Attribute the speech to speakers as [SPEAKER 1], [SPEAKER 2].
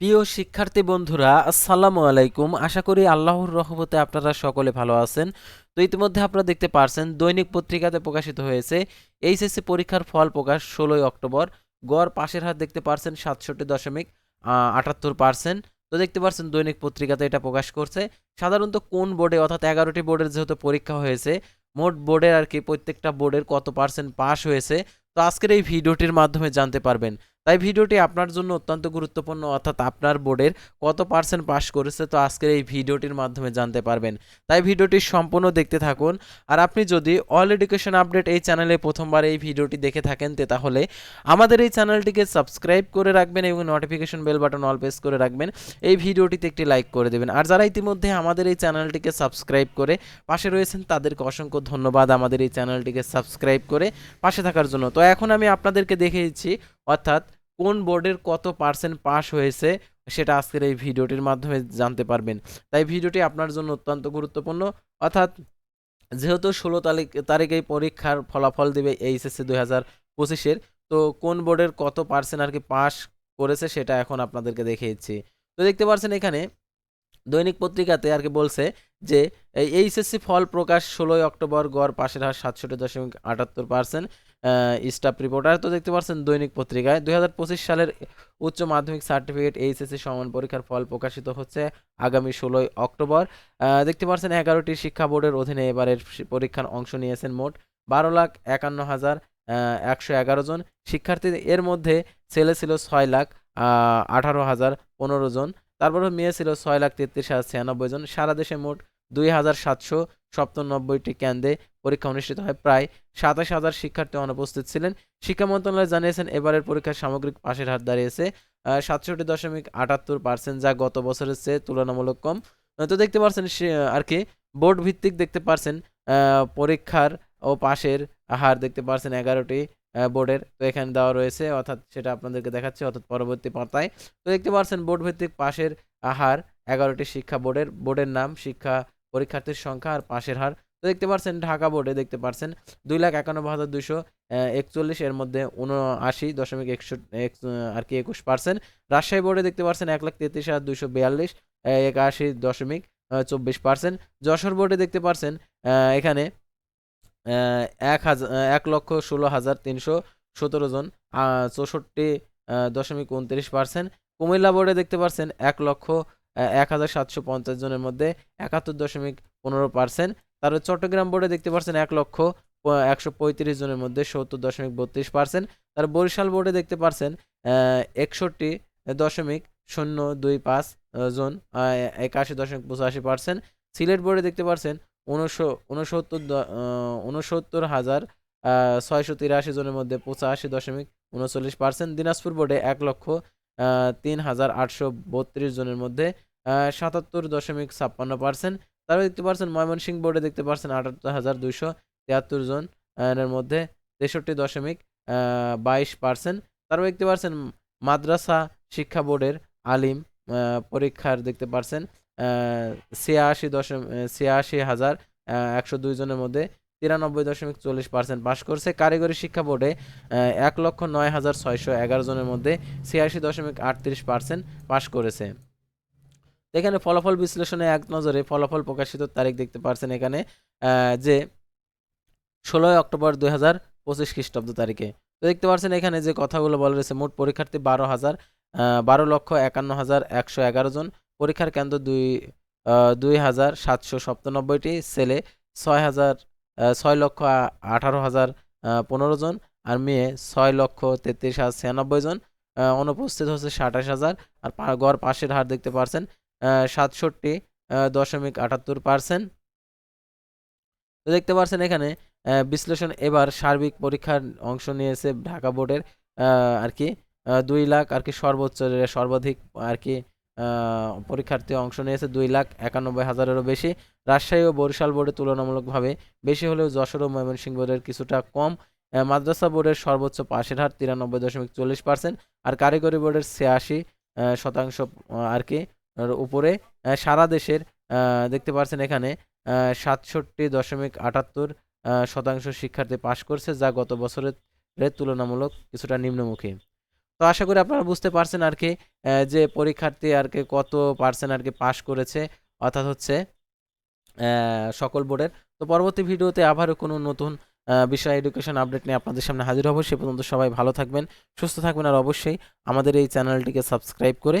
[SPEAKER 1] প্রিয় শিক্ষার্থী বন্ধুরা, আসসালামু আলাইকুম। আশা করি আল্লাহর রহমতে আপনারা সকলে ভালো আছেন। তো ইতিমধ্যে আপনারা দেখতে পারছেন, দৈনিক পত্রিকাতে প্রকাশিত হয়েছে, এইচএসসি পরীক্ষার ফল প্রকাশ ষোলোই অক্টোবর। গড় পাশের হার দেখতে পারছেন সাতষট্টি দশমিক আটাত্তর পার্সেন্ট। তো দেখতে পারছেন দৈনিক পত্রিকাতে এটা প্রকাশ করছে। সাধারণত কোন বোর্ডে, অর্থাৎ এগারোটি বোর্ডের যেহেতু পরীক্ষা হয়েছে, মোট বোর্ডের আর কি প্রত্যেকটা বোর্ডের কত পার্সেন্ট পাস হয়েছে? তো আজকের এই ভিডিওটির মাধ্যমে জানতে পারবেন। তাই ভিডিওটি আপনার জন্য অত্যন্ত গুরুত্বপূর্ণ, অর্থাৎ আপনার বোর্ডের কত পার্সেন্ট পাস করেছে তো আজকের এই ভিডিওটির মাধ্যমে জানতে পারবেন। তাই ভিডিওটি সম্পূর্ণ দেখতে থাকুন। আর আপনি যদি অল এডুকেশন আপডেট এই চ্যানেলে প্রথমবার এই ভিডিওটি দেখে থাকেন, তে তাহলে আমাদের এই চ্যানেলটিকে সাবস্ক্রাইব করে রাখবেন এবং notification bell button all press করে রাখবেন। এই ভিডিওটিতে একটি লাইক করে দেবেন। আর যারা ইতিমধ্যে আমাদের এই চ্যানেলটিকে সাবস্ক্রাইব করে পাশে রয়েছেন, তাদেরকে অসংখ্য ধন্যবাদ আমাদের এই চ্যানেলটিকে সাবস্ক্রাইব করে পাশে থাকার জন্য। তো এখন আমি আপনাদেরকে দেখিয়েছি অর্থাৎ কোন বোর্ডের কত পার্সেন্ট পাস হয়েছে সেটা আজকের এই ভিডিওটির মাধ্যমে জানতে পারবেন। তাই ভিডিওটি আপনার জন্য অত্যন্ত গুরুত্বপূর্ণ। অর্থাৎ যেহেতু ষোলো তারিখ তারিখ এই পরীক্ষার ফলাফল দেবে এইচএসসি দুই হাজার পঁচিশের, তো কোন বোর্ডের কত পার্সেন্ট আর কি পাস করেছে সেটা এখন আপনাদেরকে দেখিয়েছি তো দেখতে পাচ্ছেন এখানে দৈনিক পত্রিকাতে আর কি বলছে যে, এই এইচএসসি ফল প্রকাশ ষোলোই অক্টোবর গড় পাশের হার সাতষট্টি দশমিক আটাত্তর পার্সেন্ট। স্টাফ রিপোর্টার তো দেখতে পাচ্ছেন দৈনিক পত্রিকায়, দুই হাজার পঁচিশ সালের উচ্চ মাধ্যমিক সার্টিফিকেট এইচএসসি সমান পরীক্ষার ফল প্রকাশিত হচ্ছে আগামী ষোলোই অক্টোবর। দেখতে পাচ্ছেন এগারোটি শিক্ষা বোর্ডের অধীনে এবারের পরীক্ষার অংশ নিয়েছেন মোট বারো লাখ একান্ন হাজার একশো এগারো জন। শিক্ষার্থী এর মধ্যে ছেলে ছিল ছয় লাখ আঠারো হাজার পনেরো জন। তারপর মেয়ে ছিল ছয় লাখ তেত্রিশ হাজার ছিয়ানব্বই জন। সারা দেশে মোট দুই হাজার সাতশো সপ্তানব্বইটি কেন্দ্রে পরীক্ষা অনুষ্ঠিত হয়। প্রায় সাতাশ হাজার শিক্ষার্থী অনুপস্থিত ছিলেন। শিক্ষা মন্ত্রণালয় জানিয়েছেন, এবারের পরীক্ষার সামগ্রিক পাশের হার দাঁড়িয়েছে সাতষট্টি দশমিক আটাত্তর পার্সেন্ট, যা গত বছরের চেয়ে তুলনামূলক কম। তো দেখতে পারছেন আর কি, বোর্ড ভিত্তিক দেখতে পারছেন পরীক্ষার ও পাশের হার দেখতে পারছেন এগারোটি বোর্ডের। তো এখানে দেওয়া রয়েছে, অর্থাৎ সেটা আপনাদেরকে দেখাচ্ছে, অর্থাৎ পরবর্তী পাতায়। তো দেখতে পারছেন, বোর্ড ভিত্তিক পাশের হার এগারোটি শিক্ষা বোর্ডের। বোর্ডের নাম শিক্ষা পরীক্ষার্থীর সংখ্যা আর পাশের হার। তো দেখতে পারছেন ঢাকা বোর্ডে দেখতে পারছেন দুই লাখ একানব্বই হাজার দুশো একচল্লিশ এর মধ্যে উনআশি দশমিক একশো এক- আর কি একুশ পার্সেন্ট। রাজশাহী বোর্ডে দেখতে পারছেন এক লাখ তেত্রিশ হাজার দুইশো বিয়াল্লিশ একাশি দশমিক চব্বিশ পার্সেন্ট। যশোর বোর্ডে দেখতে পারছেন আহ, এখানে এক হাজার এক লক্ষ ষোলো হাজার তিনশো সতেরো জন চৌষট্টি দশমিক উনত্রিশ পার্সেন্ট। কুমিল্লা বোর্ডে দেখতে পারছেন এক লক্ষ এক হাজার সাতশো পঞ্চাশ জনের মধ্যে একাত্তর দশমিক পনেরো পার্সেন্ট। তারপরে চট্টগ্রাম বোর্ডে দেখতে পারছেন এক লক্ষ একশো পঁয়ত্রিশ জনের মধ্যে সত্তর দশমিক বত্রিশ পার্সেন্ট। তার বরিশাল বোর্ডে দেখতে পারছেন একষট্টি দশমিক শূন্য দুই পাঁচ জন একাশি দশমিক পঁচাশি পার্সেন্ট। সিলেট বোর্ডে দেখতে পারছেন উনশো, উনসত্তর উনসত্তর হাজার ছয়শো তিরাশি জনের মধ্যে পঁচাশি দশমিক উনচল্লিশ পার্সেন্ট। দিনাজপুর বোর্ডে এক লক্ষ তিন হাজার আটশো বত্রিশ জনের মধ্যে সাতাত্তর দশমিক ছাপ্পান্ন পার্সেন্ট। তারপরে দেখতে পাচ্ছেন ময়মনসিংহ বোর্ডে দেখতে পাচ্ছেন আটাত্তর হাজার দুইশো তিয়াত্তর জন এর মধ্যে তেষট্টি দশমিক বাইশ পার্সেন্ট। তারপরে দেখতে পাচ্ছেন মাদ্রাসা শিক্ষা বোর্ডের আলিম পরীক্ষার দেখতে পাচ্ছেন ছিয়াশি দশম ছিয়াশি হাজার একশো দুই জনের মধ্যে তিরানব্বই দশমিক চল্লিশ পার্সেন্ট পাশ করছে। কারিগরি শিক্ষা বোর্ডে এক লক্ষ নয় হাজার ছয়শো এগারো জনের মধ্যে ছিয়াশি দশমিক আটত্রিশ পার্সেন্ট পাশ করেছে। এখানে ফলাফল বিশ্লেষণে এক নজরে ফলাফল প্রকাশিত তারিখ দেখতে পারছেন এখানে যে ষোলোই অক্টোবর দুই হাজার পঁচিশ খ্রিস্টাব্দ তারিখে। তো দেখতে পাচ্ছেন এখানে যে কথাগুলো বলা রয়েছে, মোট পরীক্ষার্থী বারো হাজার বারো লক্ষ একান্ন হাজার একশো এগারো জন, পরীক্ষার কেন্দ্র দুই দুই হাজার সাতশো সপ্তানব্বইটি ছেলে ছয় হাজার ছয় লক্ষ আঠারো হাজার পনেরো জন, আর মেয়ে ছয় লক্ষ তেত্রিশ হাজার ছিয়ানব্বই জন অনুপস্থিত হচ্ছে সাতাশ হাজার, আর গড় পাশের হার দেখতে পারছেন সাতষট্টি দশমিক আটাত্তর পার্সেন্ট। তো দেখতে পাচ্ছেন এখানে বিশ্লেষণ এবার সার্বিক পরীক্ষার অংশ নিয়েছে ঢাকা বোর্ডের আর কি দুই লাখ আর কি সর্বোচ্চ, সর্বাধিক আর কি পরীক্ষার্থী অংশ নিয়েছে দুই লাখ একানব্বই হাজারেরও বেশি। রাজশাহী ও বরিশাল বোর্ডে তুলনামূলকভাবে বেশি হলেও যশোর ও ময়মনসিংহ বোর্ডের কিছুটা কম। মাদ্রাসা বোর্ডের সর্বোচ্চ পাশের হার তিরানব্বই দশমিক চল্লিশ পার্সেন্ট আর কারিগরি বোর্ডের ছিয়াশি শতাংশ আর কি উপরে সারা দেশের দেখতে পাচ্ছেন এখানে সাতষট্টি দশমিক আটাত্তর শতাংশ শিক্ষার্থী পাশ করছে, যা গত বছরের তুলনামূলক কিছুটা নিম্নমুখী। তো আশা করি আপনারা বুঝতে পারছেন আর কি যে পরীক্ষার্থী আর কি কত পার্সেন্ট আর কি পাশ করেছে, অর্থাৎ হচ্ছে সকল বোর্ডের। তো পরবর্তী ভিডিওতে আবারও কোনো নতুন বিষয় এডুকেশন আপডেট নিয়ে আপনাদের সামনে হাজির হব। সে পর্যন্ত সবাই ভালো থাকবেন, সুস্থ থাকবেন, আর অবশ্যই আমাদের এই চ্যানেলটিকে সাবস্ক্রাইব করে